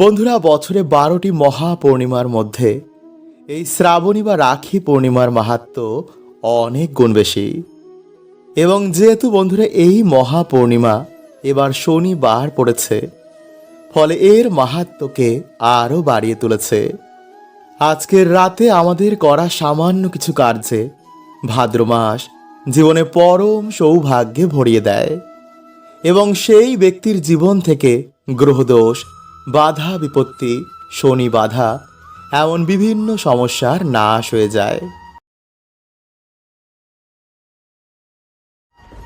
বন্ধুরা, বছরে বারোটি মহাপূর্ণিমার মধ্যে এই শ্রাবণী বা রাখি পূর্ণিমার মাহাত্ম অনেক গুণ বেশি। এবং যেহেতু বন্ধুরা, এই মহাপূর্ণিমা এবার শনিবার পড়েছে, ফলে এর মাহাত্মকে আরও বাড়িয়ে তুলেছে। আজকের রাতে আমাদের করা সামান্য কিছু কার্যে ভাদ্র মাস জীবনে পরম সৌভাগ্যে ভরিয়ে দেয়, এবং সেই ব্যক্তির জীবন থেকে গ্রহদোষ বাধা বিপত্তি, শনি বাধা, এমন বিভিন্ন সমস্যার নাশ হয়ে যায়।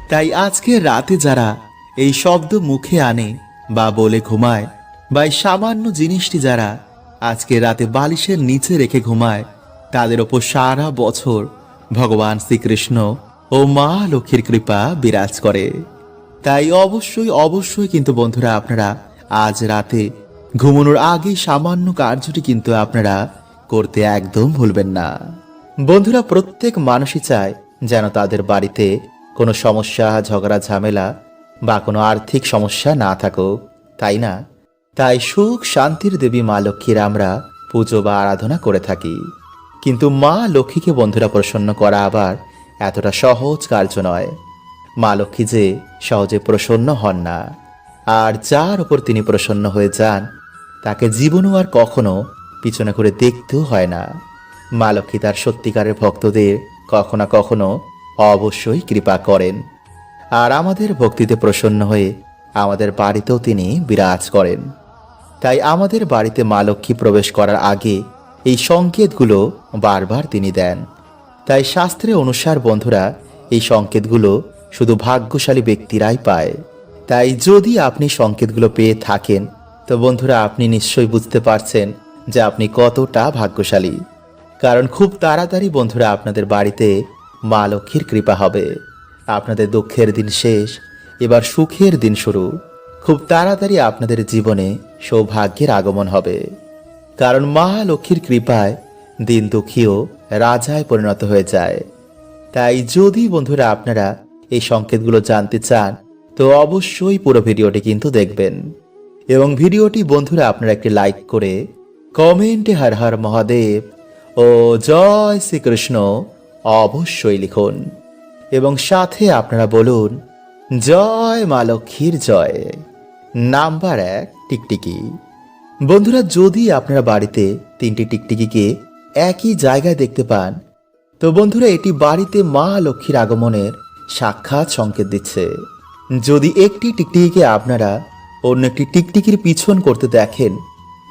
তাই আজকে রাতে যারা এই শব্দ মুখে আনে বা বলে ঘুমায়, বা এই সামান্য জিনিসটি যারা আজকে রাতে বালিশের নিচে রেখে ঘুমায়, তাদের ওপর সারা বছর ভগবান শ্রীকৃষ্ণ ও মা লক্ষ্মীর কৃপা বিরাজ করে। তাই অবশ্যই অবশ্যই কিন্তু বন্ধুরা আপনারা আজ রাতে ঘুমানোর আগে সামান্য কার্যটি কিন্তু আপনারা করতে একদম ভুলবেন না। বন্ধুরা, প্রত্যেক মানুষই চায় যেন তাদের বাড়িতে কোনো সমস্যা, ঝগড়া, ঝামেলা বা কোনো আর্থিক সমস্যা না থাকুক, তাই না? তাই সুখ শান্তির দেবী মা লক্ষ্মীর আমরা পুজো বা আরাধনা করে থাকি। কিন্তু মা লক্ষ্মীকে বন্ধুরা প্রসন্ন করা আবার এতটা সহজ কার্য নয়। মা লক্ষ্মী যে সহজে প্রসন্ন হন না, আর যার উপর তিনি প্রসন্ন হয়ে যান তাকে জীবনও আর কখনো পিছনে করে দেখতেও হয় না। মা লক্ষ্মী তার সত্যিকারের ভক্তদের কখনো কখনো অবশ্যই কৃপা করেন। আর আমাদের ভক্তিতে প্রসন্ন হয়ে আমাদের বাড়িতেও তিনি বিরাজ করেন। তাই আমাদের বাড়িতে মা লক্ষ্মী প্রবেশ করার আগে এই সংকেতগুলো বারবার তিনি দেন। তাই শাস্ত্রে অনুসার বন্ধুরা, এই সংকেতগুলো শুধু ভাগ্যশালী ব্যক্তিরাই পায়। তাই যদি আপনি সংকেতগুলো পেয়ে থাকেন তো বন্ধুরা, আপনি নিশ্চয়ই বুঝতে পারছেন যে আপনি কতটা ভাগ্যশালী। কারণ খুব তাড়াতাড়ি বন্ধুরা, আপনাদের বাড়িতে মা লক্ষ্মীর কৃপা হবে। আপনাদের দুঃখের দিন শেষ, এবার সুখের দিন শুরু। খুব তাড়াতাড়ি আপনাদের জীবনে সৌভাগ্যের আগমন হবে। কারণ মা লক্ষ্মীর কৃপায় দিন দুঃখীও রাজায় পরিণত হয়ে যায়। তাই যদি বন্ধুরা, আপনারা এই সংকেতগুলো জানতে চান, তো অবশ্যই পুরো ভিডিওটি কিন্তু দেখবেন। এবং ভিডিওটি বন্ধুরা আপনারা একটি লাইক করে কমেন্টে হর হর মহাদেব ও জয় শ্রীকৃষ্ণ অবশ্যই লিখুন। এবং সাথে আপনারা বলুন, জয় মা লক্ষ্মীর জয়। নাম্বার এক, টিকটিকি। বন্ধুরা, যদি আপনারা বাড়িতে তিনটি টিকটিকিকে একই জায়গায় দেখতে পান, তো বন্ধুরা, এটি বাড়িতে মা লক্ষ্মীর আগমনের সাক্ষাৎ সংকেত দিচ্ছে। যদি একটি টিকটিকিকে আপনারা অন্য একটি টিকটিকির পিছন করতে দেখেন।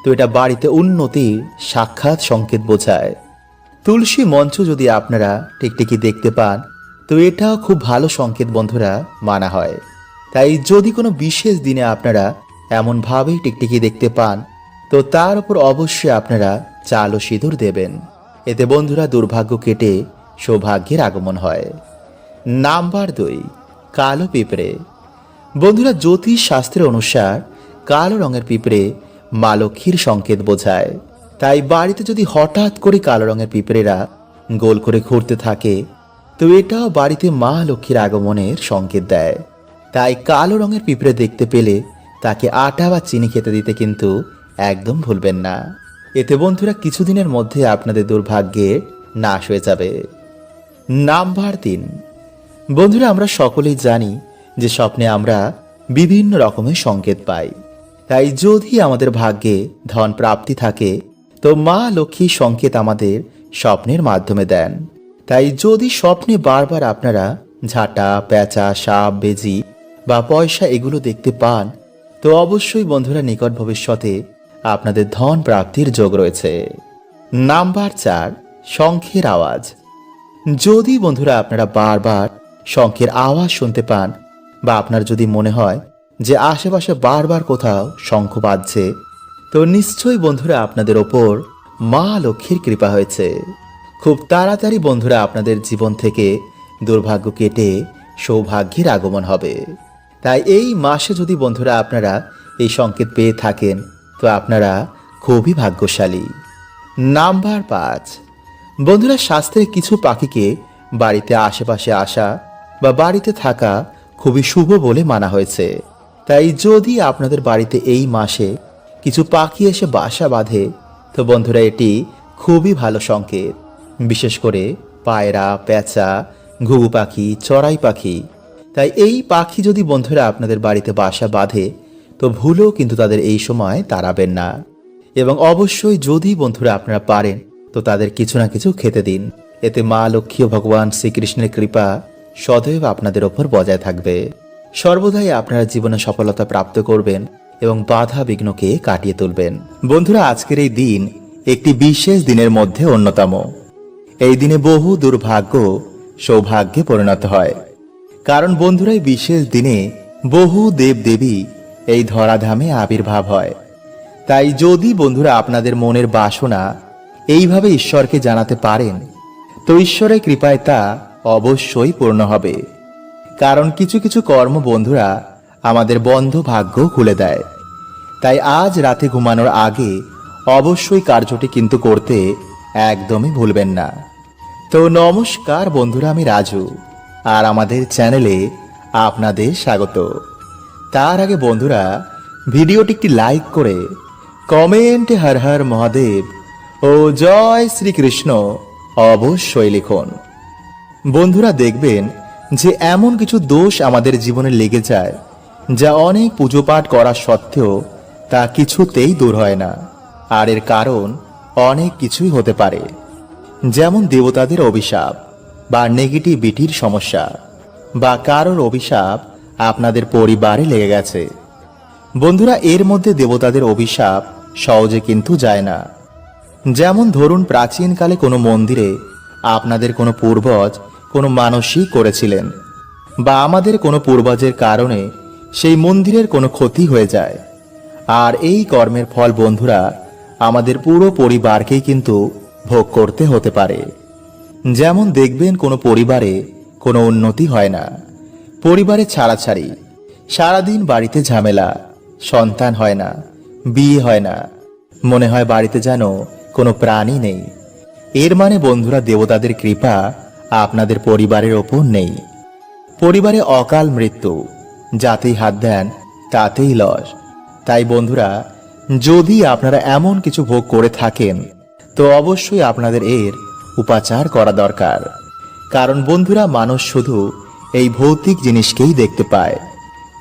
তো এটা বাড়িতে উন্নতির সাক্ষাৎ সংকেত বোঝায়। তুলসী মঞ্চ যদি আপনারা টিকটিকি দেখতে পান, তো এটাও খুব ভালো সংকেত বন্ধুরা মানা হয়। তাই যদি কোনো বিশেষ দিনে আপনারা এমনভাবেই টিকটিকি দেখতে পান, তো তার উপর অবশ্যই আপনারা চাল ও সিঁদুর দেবেন। এতে বন্ধুরা দুর্ভাগ্য কেটে সৌভাগ্যের আগমন হয়। নাম্বার দুই, কালো পিঁপড়ে। বন্ধুরা, জ্যোতিষ শাস্ত্রের অনুসার কালো রঙের পিঁপড়ে মা লক্ষ্মীর সংকেত বোঝায়। তাই বাড়িতে যদি হঠাৎ করে কালো রঙের পিঁপড়েরা গোল করে ঘুরতে থাকে, তো এটাও বাড়িতে মা লক্ষ্মীর আগমনের সংকেত দেয়। তাই কালো রঙের পিঁপড়ে দেখতে পেলে তাকে আটা বা চিনি খেতে দিতে কিন্তু একদম ভুলবেন না। এতে বন্ধুরা, কিছুদিনের মধ্যে আপনাদের দুর্ভাগ্যে নাশ হয়ে যাবে। নাম্বার তিন। বন্ধুরা, আমরা সকলেই জানি যে স্বপ্নে আমরা বিভিন্ন রকমের সংকেত পাই। তাই যদি আমাদের ভাগ্যে ধন প্রাপ্তি থাকে, তো মা লক্ষ্মী সংকেত আমাদের স্বপ্নের মাধ্যমে দেন। তাই যদি স্বপ্নে বারবার আপনারা ঝাঁটা, পেঁচা, সাপ, বেজি বা পয়সা এগুলো দেখতে পান, তো অবশ্যই বন্ধুরা নিকট ভবিষ্যতে আপনাদের ধন প্রাপ্তির যোগ রয়েছে। নাম্বার চার, শঙ্খের আওয়াজ। যদি বন্ধুরা আপনারা বারবার শঙ্খের আওয়াজ শুনতে পান বা আপনার যদি মনে হয় যে আশেপাশে বারবার কোথাও শঙ্খ বাজছে, তো নিশ্চয়ই বন্ধুরা আপনাদের ওপর মা লক্ষ্মীর কৃপা হয়েছে। খুব তাড়াতাড়ি বন্ধুরা আপনাদের জীবন থেকে দুর্ভাগ্য কেটে সৌভাগ্যের আগমন হবে। তাই এই মাসে যদি বন্ধুরা আপনারা এই সংকেত পেয়ে থাকেন, তো আপনারা খুবই ভাগ্যশালী। নাম্বার পাঁচ, বন্ধুরা শাস্ত্রে কিছু পাখিকে বাড়িতে আশেপাশে আসা বা বাড়িতে থাকা খুবই শুভ বলে মানা হয়েছে। তাই যদি আপনাদের বাড়িতে এই মাসে কিছু পাখি এসে বাসা বাঁধে, তো বন্ধুরা, এটি খুবই ভালো সংকেত। বিশেষ করে পায়রা পেঁচা ঘুঘু পাখি, চড়াই পাখি। তাই এই পাখি যদি বন্ধুরা আপনাদের বাড়িতে বাসা বাঁধে, তো ভুলেও কিন্তু তাদের এই সময় তাড়াবেন না। এবং অবশ্যই যদি বন্ধুরা আপনারা পারেন, তো তাদের কিছু না কিছু খেতে দিন। এতে মা লক্ষ্মী ভগবান শ্রীকৃষ্ণের কৃপা সদৈব আপনাদের ওপর বজায় থাকবে। সর্বদাই আপনারা জীবনে সফলতা প্রাপ্ত করবেন এবং বাধা বিঘ্নকে কাটিয়ে তুলবেন। বন্ধুরা, আজকের এই দিন একটি বিশেষ দিনের মধ্যে অন্যতম। এই দিনে বহু দুর্ভাগ্য সৌভাগ্যে পরিণত হয়। কারণ বন্ধুরা, এই বিশেষ দিনে বহু দেব দেবী এই ধরাধামে আবির্ভাব হয়। তাই যদি বন্ধুরা আপনাদের মনের বাসনা এইভাবে ঈশ্বরকে জানাতে পারেন, তো ঈশ্বরের কৃপায় তা অবশ্যই পূর্ণ হবে। কারণ কিছু কিছু কর্ম বন্ধুরা আমাদের বন্ধ ভাগ্য খুলে দেয়। তাই আজ রাতে ঘুমানোর আগে অবশ্যই কার্যটি কিন্তু করতে একদমই ভুলবেন না। তো নমস্কার বন্ধুরা, আমি রাজু আর আমাদের চ্যানেলে আপনাদের স্বাগত। তার আগে বন্ধুরা, ভিডিওটি একটি লাইক করে কমেন্টে হর হর মহাদেব ও জয় শ্রীকৃষ্ণ অবশ্যই লিখুন। বন্ধুরা দেখবেন যে এমন কিছু দোষ আমাদের জীবনে লেগে যায়, যা অনেক পুজো পাঠ করা সত্ত্বেও তা কিছুতেই দূর হয় না। আর এর কারণ অনেক কিছুই হতে পারে, যেমন দেবতাদের অভিশাপ বা নেগেটিভিটির সমস্যা বা কারোর অভিশাপ আপনাদের পরিবারে লেগে গেছে। বন্ধুরা, এর মধ্যে দেবতাদের অভিশাপ সহজে কিন্তু যায় না। যেমন ধরুন, প্রাচীনকালে কোনো মন্দিরে আপনাদের কোনো পূর্বজ কোনো মানুষই করেছিলেন, বা আমাদের কোনো পূর্বজের কারণে সেই মন্দিরের কোনো ক্ষতি হয়ে যায়। আর এই কর্মের ফল বন্ধুরা, আমাদের পুরো পরিবারকেই কিন্তু ভোগ করতে হতে পারে। যেমন দেখবেন কোনো পরিবারে কোনো উন্নতি হয় না। পরিবারে ছাড়াছাড়ি, সারাদিন বাড়িতে ঝামেলা, সন্তান হয় না, বিয়ে হয় না, মনে হয় বাড়িতে যেন কোনো প্রাণী নেই। এর মানে বন্ধুরা, দেবতাদের কৃপা আপনাদের পরিবারের ওপর নেই। পরিবারে অকাল মৃত্যু, যাতেই হাত দেন, তাতেই লস। তাই বন্ধুরা, যদি আপনারা এমন কিছু ভোগ করে থাকেন, তো অবশ্যই আপনাদের এর উপাচার করা দরকার। কারণ বন্ধুরা, মানুষ শুধু এই ভৌতিক জিনিসকেই দেখতে পায়।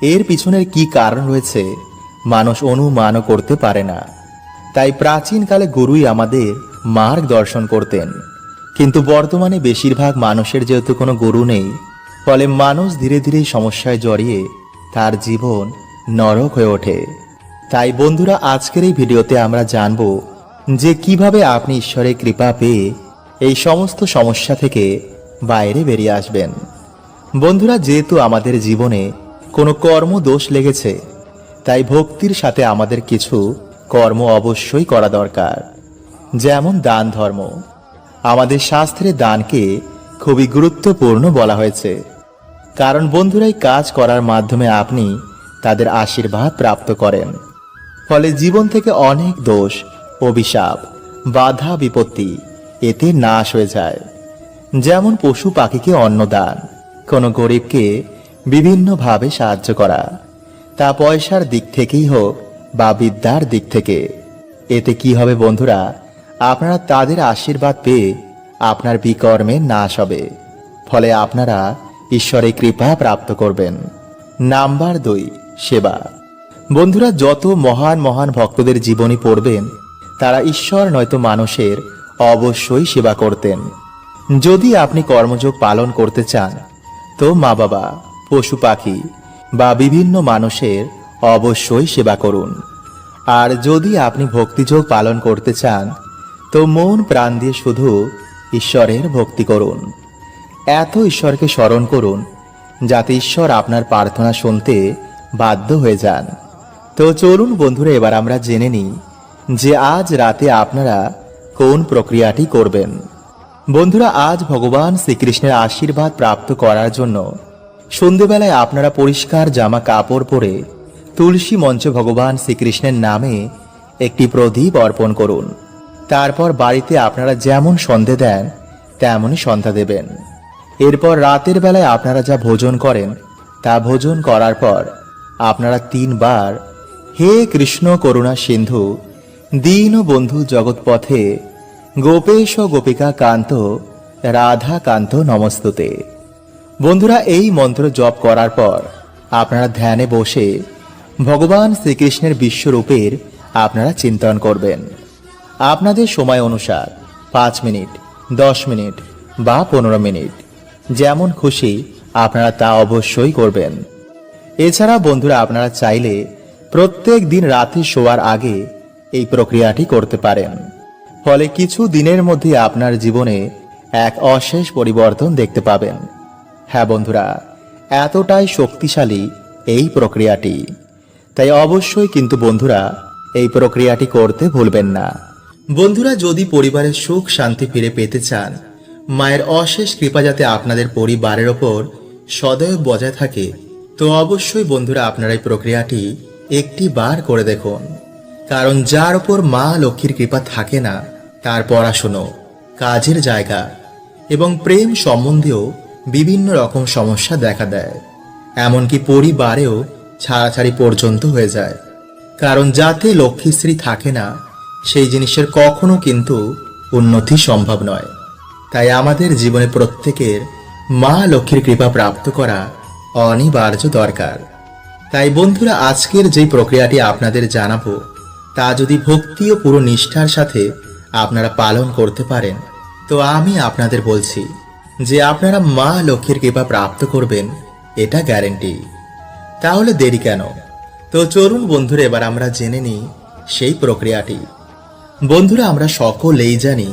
এর পিছনের কি কারণ রয়েছে, মানুষ অনুমানও করতে পারে না। তাই প্রাচীনকালে গুরুই আমাদের মার্গ দর্শন করতেন। কিন্তু বর্তমানে বেশিরভাগ মানুষের যেহেতু কোনো গুরু নেই, ফলে মানুষ ধীরে ধীরে সমস্যায় জড়িয়ে তার জীবন নরক হয়ে ওঠে। তাই বন্ধুরা, আজকের এই ভিডিওতে আমরা জানব যে কীভাবে আপনি ঈশ্বরের কৃপা পেয়ে এই সমস্ত সমস্যা থেকে বাইরে বেরিয়ে আসবেন। বন্ধুরা, যেহেতু আমাদের জীবনে কোনো কর্ম দোষ লেগেছে, তাই ভক্তির সাথে আমাদের কিছু কর্ম অবশ্যই করা দরকার। যেমন দান ধর্ম। আমাদের শাস্ত্রে দানকে খুবই গুরুত্বপূর্ণ বলা হয়েছে। কারণ বন্ধুরাই কাজ করার মাধ্যমে আপনি তাদের আশীর্বাদ প্রাপ্ত করেন। ফলে জীবন থেকে অনেক দোষ, অভিশাপ, বাধা, বিপত্তি এতে নাশ হয়ে যায়। যেমন পশু পাখিকে অন্নদান, কোনো গরিবকে বিভিন্নভাবে সাহায্য করা, তা পয়সার দিক থেকেই হোক বা বিদ্যার দিক থেকে। এতে কি হবে বন্ধুরা? আপনারা তাদের আশীর্বাদ পেয়ে আপনার বিকর্মে নাশ হবে। ফলে আপনারা ঈশ্বরের কৃপা প্রাপ্ত করবেন। নাম্বার দুই, সেবা। বন্ধুরা, যত মহান মহান ভক্তদের জীবনী পড়বেন, তারা ঈশ্বর নয়তো মানুষের অবশ্যই সেবা করতেন। যদি আপনি কর্মযোগ পালন করতে চান, তো মা বাবা, পশু পাখি বা বিভিন্ন মানুষের অবশ্যই সেবা করুন। আর যদি আপনি ভক্তিযোগ পালন করতে চান তো মন প্রাণ দিয়ে শুধু ঈশ্বরের ভক্তি করুন। এত ঈশ্বরকে স্মরণ করুন, যাতে ঈশ্বর আপনার প্রার্থনা শুনতে বাধ্য হয়ে যান। তো চলুন বন্ধুরা, এবার আমরা জেনে নিই যে আজ রাতে আপনারা কোন প্রক্রিয়াটি করবেন। বন্ধুরা, আজ ভগবান শ্রীকৃষ্ণের আশীর্বাদ প্রাপ্ত করার জন্য সন্ধেবেলায় আপনারা পরিষ্কার জামা কাপড় পরে তুলসী মঞ্চে ভগবান শ্রীকৃষ্ণের নামে একটি প্রদীপ অর্পণ করুন। তারপর বাড়িতে আপনারা যেমন সন্ধে দেন, তেমনই সন্ধ্যা দেবেন। এরপর রাতের বেলায় আপনারা যা ভোজন করেন, তা ভোজন করার পর আপনারা তিনবার, হে কৃষ্ণ করুণা সিন্ধু, দীন বন্ধু জগৎপথে, গোপেশ গোপিকা কান্ত, রাধা কান্ত নমস্তুতে। বন্ধুরা, এই মন্ত্র জপ করার পর আপনারা ধ্যানে বসে ভগবান শ্রীকৃষ্ণের বিশ্বরূপের আপনারা চিন্তন করবেন। আপনাদের সময় অনুসার পাঁচ মিনিট, দশ মিনিট বা পনেরো মিনিট, যেমন খুশি আপনারা তা অবশ্যই করবেন। এছাড়া বন্ধুরা আপনারা চাইলে প্রত্যেক দিন রাতে শোয়ার আগে এই প্রক্রিয়াটি করতে পারেন। ফলে কিছু দিনের মধ্যে আপনার জীবনে এক অশেষ পরিবর্তন দেখতে পাবেন। হ্যাঁ বন্ধুরা, এতটাই শক্তিশালী এই প্রক্রিয়াটি। তাই অবশ্যই কিন্তু বন্ধুরা এই প্রক্রিয়াটি করতে ভুলবেন না। বন্ধুরা, যদি পরিবারের সুখ শান্তি ফিরে পেতে চান, মায়ের অশেষ কৃপা যাতে আপনাদের পরিবারের ওপর সদয় বজায় থাকে, তো অবশ্যই বন্ধুরা আপনারা এই প্রক্রিয়াটি একটি বার করে দেখুন। কারণ যার ওপর মা লক্ষ্মীর কৃপা থাকে না, তার পড়াশুনো, কাজের জায়গা এবং প্রেম সম্বন্ধেও বিভিন্ন রকম সমস্যা দেখা দেয়। এমনকি পরিবারেও ছাড়াছাড়ি পর্যন্ত হয়ে যায়। কারণ যাতে লক্ষ্মীশ্রী থাকে না সেই জিনিসের কখনো কিন্তু উন্নতি সম্ভব নয়। তাই আমাদের জীবনে প্রত্যেকের মা লক্ষ্মীর কৃপা প্রাপ্ত করা অনিবার্য দরকার। তাই বন্ধুরা, আজকের যে প্রক্রিয়াটি আপনাদের জানাব, তা যদি ভক্তি ও পুরো নিষ্ঠার সাথে আপনারা পালন করতে পারেন, তো আমি আপনাদের বলছি যে আপনারা মা লক্ষ্মীর কৃপা প্রাপ্ত করবেন, এটা গ্যারেন্টি। তাহলে দেরি কেন? তো চলুন বন্ধুরা, এবার আমরা জেনে নিই সেই প্রক্রিয়াটি। বন্ধুরা, আমরা সকলেই জানি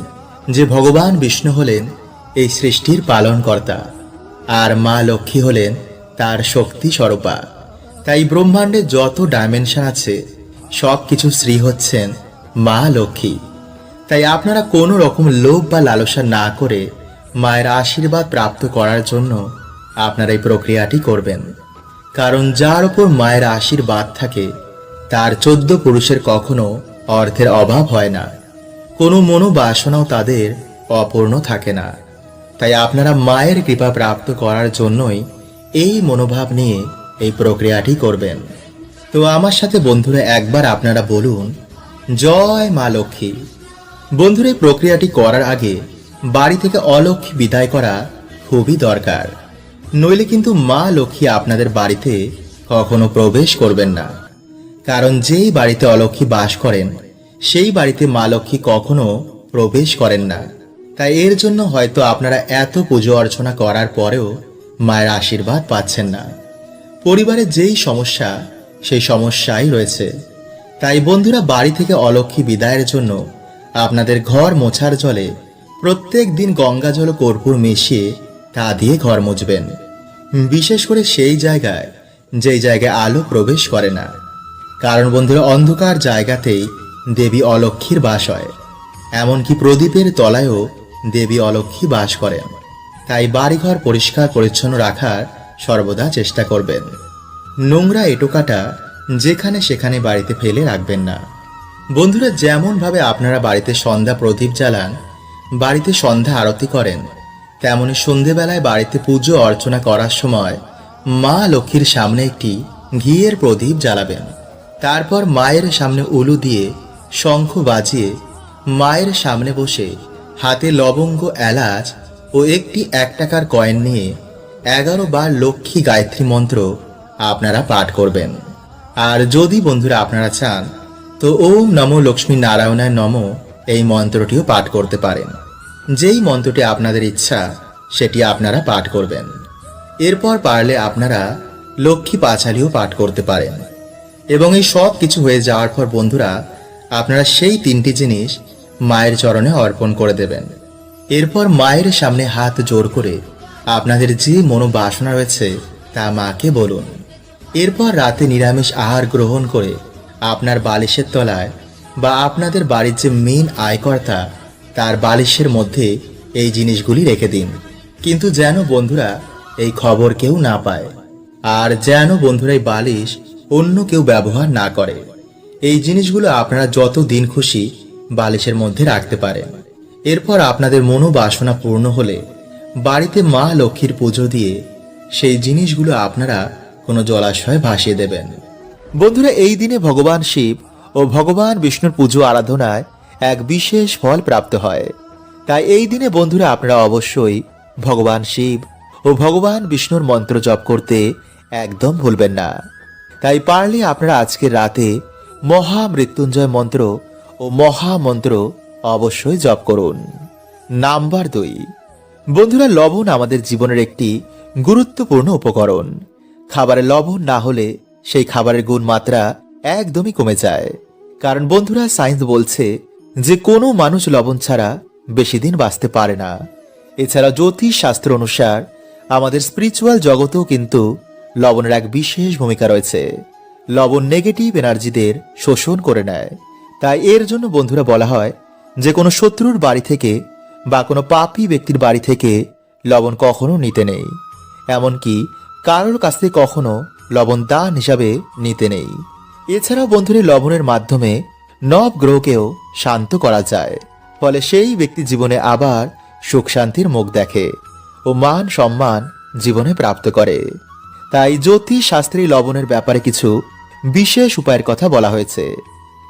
যে ভগবান বিষ্ণু হলেন এই সৃষ্টির পালনকর্তা আর মা লক্ষ্মী হলেন তার শক্তি স্বরূপা। তাই ব্রহ্মাণ্ডে যত ডাইমেনশন আছে, সব কিছু শ্রী হচ্ছেন মা লক্ষ্মী। তাই আপনারা কোনো রকম লোভ বা লালসা না করে মায়ের আশীর্বাদ প্রাপ্ত করার জন্য আপনারা এই প্রক্রিয়াটি করবেন। কারণ যার উপর মায়ের আশীর্বাদ থাকে, তার চোদ্দ পুরুষের কখনো অর্থের অভাব হয় না। কোনো মনোবাসনাও তাদের অপূর্ণ থাকে না। তাই আপনারা মায়ের কৃপা প্রাপ্ত করার জন্যই এই মনোভাব নিয়ে এই প্রক্রিয়াটি করবেন। তো আমার সাথে বন্ধুরা একবার আপনারা বলুন, জয় মা লক্ষ্মী। বন্ধুরা, এই প্রক্রিয়াটি করার আগে বাড়ি থেকে অলক্ষ্মী বিদায় করা খুবই দরকার। নইলে কিন্তু মা লক্ষ্মী আপনাদের বাড়িতে কখনো প্রবেশ করবেন না। কারণ যেই বাড়িতে অলক্ষ্মী বাস করেন, সেই বাড়িতে মা লক্ষ্মী কখনো প্রবেশ করেন না। তাই এর জন্য হয়তো আপনারা এত পুজো অর্চনা করার পরেও মায়ের আশীর্বাদ পাচ্ছেন না। পরিবারে যেই সমস্যা, সেই সমস্যাই রয়েছে। তাই বন্ধুরা, বাড়ি থেকে অলক্ষ্মী বিদায়ের জন্য আপনাদের ঘর মোছার জলে প্রত্যেক দিন গঙ্গা জল কর্পূর মিশিয়ে তা দিয়ে ঘর মুছবেন। বিশেষ করে সেই জায়গায়, যেই জায়গায় আলো প্রবেশ করে না। কারণ বন্ধুরা, অন্ধকার জায়গাতেই দেবী অলক্ষীর বাস হয়। এমনকি প্রদীপের তলায়ও দেবী অলক্ষ্মী বাস করেন। তাই বাড়িঘর পরিষ্কার পরিচ্ছন্ন রাখার সর্বদা চেষ্টা করবেন। নোংরা এটোকাটা যেখানে সেখানে বাড়িতে ফেলে রাখবেন না। বন্ধুরা, যেমনভাবে আপনারা বাড়িতে সন্ধ্যা প্রদীপ জ্বালান, বাড়িতে সন্ধ্যা আরতি করেন, তেমনি সন্ধেবেলায় বাড়িতে পুজো অর্চনা করার সময় মা লক্ষ্মীর সামনে একটি ঘিয়ের প্রদীপ জ্বালাবেন। তারপর মায়ের সামনে উলু দিয়ে শঙ্খ বাজিয়ে মায়ের সামনে বসে হাতে লবঙ্গ, এলাচ ও একটি এক টাকার কয়েন নিয়ে এগারো বার লক্ষ্মী গায়ত্রী মন্ত্র আপনারা পাঠ করবেন। আর যদি বন্ধুরা আপনারা চান, তো ওম নমো লক্ষ্মী নারায়ণায় নম এই মন্ত্রটিও পাঠ করতে পারেন। যেই মন্ত্রটি আপনাদের ইচ্ছা, সেটি আপনারা পাঠ করবেন। এরপর পারলে আপনারা লক্ষ্মী পাঁচালিও পাঠ করতে পারেন। এবং এই সব কিছু হয়ে যাওয়ার পর বন্ধুরা, আপনারা সেই তিনটি জিনিস মায়ের চরণে অর্পণ করে দেবেন। এরপর মায়ের সামনে হাত জোর করে আপনাদের যে মনোবাসনা রয়েছে তা মাকে বলুন। এরপর রাতে নিরামিষ আহার গ্রহণ করে আপনার বালিশের তলায় বা আপনাদের বাড়ির যে মেন আয়কর্তা, তার বালিশের মধ্যে এই জিনিসগুলি রেখে দিন। কিন্তু যেন বন্ধুরা, এই খবর কেউ না পায়। আর যেন বন্ধুরা, এই বালিশ অন্য কেউ ব্যবহার না করে। এই জিনিসগুলো আপনারা যত দিন খুশি বালিশের মধ্যে রাখতে পারেন। এরপর আপনাদের মনোবাসনা পূর্ণ হলে বাড়িতে মা লক্ষ্মীর পুজো দিয়ে সেই জিনিসগুলো আপনারা কোনো জলাশয়ে ভাসিয়ে দেবেন। বন্ধুরা, এই দিনে ভগবান শিব ও ভগবান বিষ্ণুর পুজো আরাধনায় এক বিশেষ ফল প্রাপ্ত হয়। তাই এই দিনে বন্ধুরা, আপনারা অবশ্যই ভগবান শিব ও ভগবান বিষ্ণুর মন্ত্র জপ করতে একদম ভুলবেন না। তাই পারলে আপনারা আজকে রাতে মহা মৃত্যুঞ্জয় মন্ত্র ও মহামন্ত্র অবশ্যই জপ করুন। নাম্বার দুই। বন্ধুরা, লবণ আমাদের জীবনের একটি গুরুত্বপূর্ণ উপকরণ। খাবারে লবণ না হলে সেই খাবারের গুণমাত্রা একদমই কমে যায়। কারণ বন্ধুরা, সায়েন্স বলছে যে কোনো মানুষ লবণ ছাড়া বেশি দিন বাঁচতে পারে না। এছাড়া জ্যোতিষ শাস্ত্র অনুসার আমাদের স্পিরিচুয়াল জগতেও কিন্তু লবণের এক বিশেষ ভূমিকা রয়েছে। লবণ নেগেটিভ এনার্জিদের শোষণ করে নেয়। তাই এর জন্য বন্ধুরা বলা হয়, যে কোনো শত্রুর বাড়ি থেকে বা কোনো পাপী ব্যক্তির বাড়ি থেকে লবণ কখনো নিতে নেই। এমনকি কারোর কাছ থেকে কখনো লবণ দান হিসাবে নিতে নেই। এছাড়াও বন্ধুরা লবণের মাধ্যমে নব গ্রহকেও শান্ত করা যায়। ফলে সেই ব্যক্তি জীবনে আবার সুখ শান্তির মুখ দেখে ও মান সম্মান জীবনে প্রাপ্ত করে। তাই জ্যোতিষ শাস্ত্রী লবণের ব্যাপারে কিছু বিশেষ উপায়ের কথা বলা হয়েছে,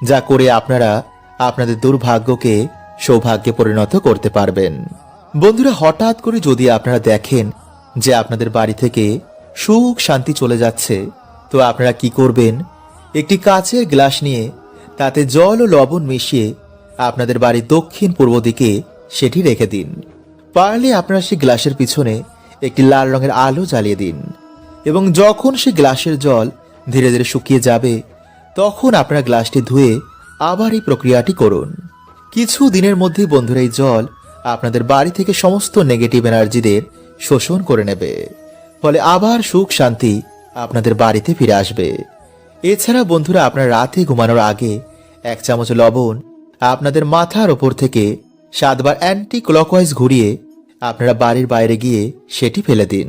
যা করে আপনারা আপনাদের দুর্ভাগ্যকে সৌভাগ্যে পরিণত করতে পারবেন। বন্ধুরা, হঠাৎ করে যদি আপনারা দেখেন যে আপনাদের বাড়ি থেকে সুখ শান্তি চলে যাচ্ছে, তো আপনারা কি করবেন? একটি কাচের গ্লাস নিয়ে তাতে জল ও লবণ মিশিয়ে আপনাদের বাড়ির দক্ষিণ পূর্ব দিকে সেটি রেখে দিন। পারলে আপনারা সেই গ্লাসের পিছনে একটি লাল রঙের আলো জ্বালিয়ে দিন। এবং যখন সে গ্লাসের জল ধীরে ধীরে শুকিয়ে যাবে, তখন আপনার গ্লাসটি ধুয়ে আবার এই প্রক্রিয়াটি করুন। কিছু দিনের মধ্যেই বন্ধুরা এই জল আপনাদের বাড়ি থেকে সমস্ত নেগেটিভ এনার্জিদের শোষণ করে নেবে। ফলে আবার সুখ শান্তি আপনাদের বাড়িতে ফিরে আসবে। এছাড়া বন্ধুরা, আপনার রাতে ঘুমানোর আগে এক চামচ লবণ আপনাদের মাথার ওপর থেকে সাতবার অ্যান্টি ক্লকওয়াইজ ঘুরিয়ে আপনারা বাড়ির বাইরে গিয়ে সেটি ফেলে দিন।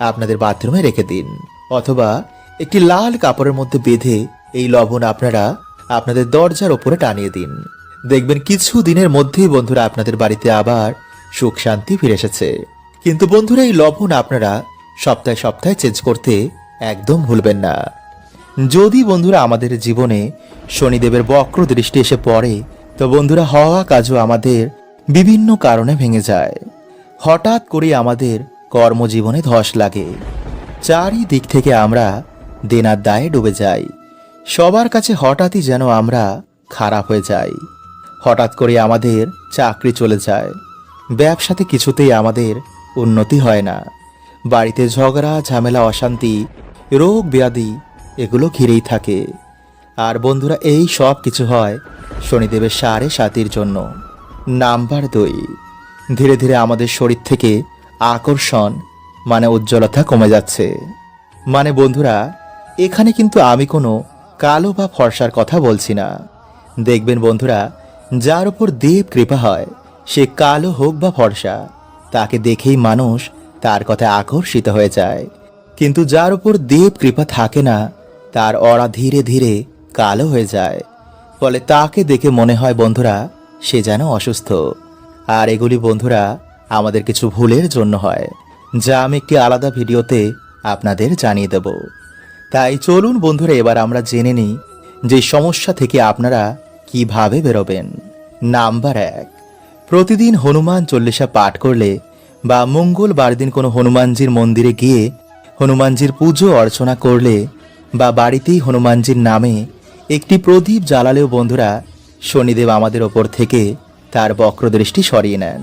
আপনাদের বাথরুমে রেখে দিন। অথবা একটি লাল কাপড়ের মধ্যে বেঁধে এই লবণ আপনারা আপনাদের দরজার ওপরে টানিয়ে দিন। দেখবেন কিছু দিনের মধ্যেই বন্ধুরা আপনাদের বাড়িতে আবার সুখ শান্তি ফিরে এসেছে। কিন্তু বন্ধুরা, এই লবণ আপনারা সপ্তাহে সপ্তাহে চেঞ্জ করতে একদম ভুলবেন না। যদি বন্ধুরা আমাদের জীবনে শনিদেবের বক্র দৃষ্টি এসে পড়ে, তো বন্ধুরা, হওয়া কাজও আমাদের বিভিন্ন কারণে ভেঙে যায়। হঠাৎ করে আমাদের কর্মজীবনে ধস লাগে। চারিদিক থেকে আমরা দেনার দায়ে ডুবে যাই। সবার কাছে হঠাৎই যেন আমরা খারাপ হয়ে যাই। হঠাৎ করে আমাদের চাকরি চলে যায়। ব্যবসাতে কিছুতেই আমাদের উন্নতি হয় না। বাড়িতে ঝগড়া, ঝামেলা, অশান্তি, রোগ, ব্যাধি এগুলো ঘিরেই থাকে। আর বন্ধুরা, এই সব কিছু হয় শনিদেবের সাড়ে সাতির জন্য। নাম্বার দুই। ধীরে ধীরে আমাদের শরীর থেকে আকর্ষণ মানে উজ্জ্বলতা কমে যাচ্ছে। মানে বন্ধুরা, এখানে কিন্তু আমি কোনো কালো বা ফর্সার কথা বলছি না। দেখবেন বন্ধুরা, যার উপর দেব কৃপা হয়, সে কালো হোক বা ফর্সা, তাকে দেখেই মানুষ তার কথা আকর্ষিত হয়ে যায়। কিন্তু যার উপর দেব কৃপা থাকে না, তার অরা ধীরে ধীরে কালো হয়ে যায়। ফলে তাকে দেখে মনে হয় বন্ধুরা, সে যেন অসুস্থ। আর এগুলি বন্ধুরা আমাদের কিছু ভুলের জন্য হয়, যা আমি একটি আলাদা ভিডিওতে আপনাদের জানিয়ে দেব। তাই চলুন বন্ধুরা, এবার আমরা জেনে নিই যে সমস্যা থেকে আপনারা কীভাবে বেরোবেন। নাম্বার এক, প্রতিদিন হনুমান চল্লিশা পাঠ করলে বা মঙ্গলবার দিন কোনো হনুমানজির মন্দিরে গিয়ে হনুমানজির পুজো অর্চনা করলে বা বাড়িতেই হনুমানজির নামে একটি প্রদীপ জ্বালালেও বন্ধুরা, শনিদেব আমাদের ওপর থেকে তার বক্রদৃষ্টি সরিয়ে নেন।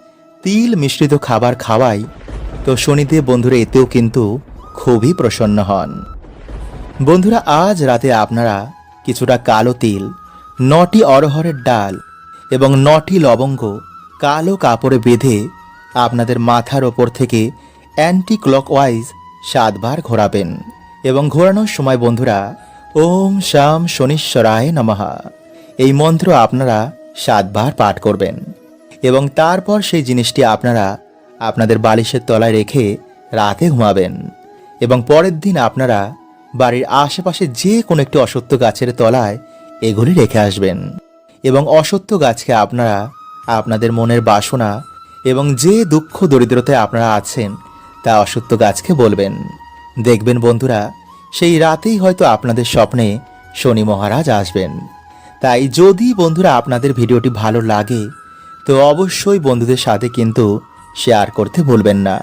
তিল মিশ্রিত খাবার খাওয়াই তো শনিদেব বন্ধুরা, এতেও কিন্তু খুবই প্রসন্ন হন। বন্ধুরা, আজ রাতে আপনারা কিছুটা কালো তিল, নটি অরহরের ডাল এবং নটি লবঙ্গ কালো কাপড়ে বেঁধে আপনাদের মাথার ওপর থেকে অ্যান্টি ক্লকওয়াইজ সাতবার ঘোরাবেন এবং ঘোরানোর সময় বন্ধুরা, ওম শাম শনিশ্বরায় নমহা এই মন্ত্র আপনারা সাতবার পাঠ করবেন। এবং তারপর সেই জিনিসটি আপনারা আপনাদের বালিশের তলায় রেখে রাতে ঘুমাবেন। এবং পরের দিন আপনারা বাড়ির আশেপাশে যে কোনো একটি অসত্য গাছের তলায় এগুলি রেখে আসবেন। এবং অসত্য গাছকে আপনারা আপনাদের মনের বাসনা এবং যে দুঃখ দরিদ্রতায় আপনারা আছেন তা অসত্য গাছকে বলবেন। দেখবেন বন্ধুরা, সেই রাতেই হয়তো আপনাদের স্বপ্নে শনি মহারাজ আসবেন। তাই যদি বন্ধুরা আপনাদের ভিডিওটি ভালো লাগে তো অবশ্যই বন্ধুদের সাথে কিন্তু শেয়ার করতে ভুলবেন না,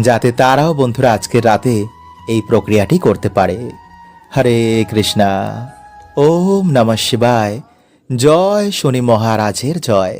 যাতে তারাও বন্ধুরা আজকের রাতে এই প্রক্রিয়াটি করতে পারে। হরে কৃষ্ণা, ওম নমঃ শিবায়, জয় শনি মহারাজের জয়।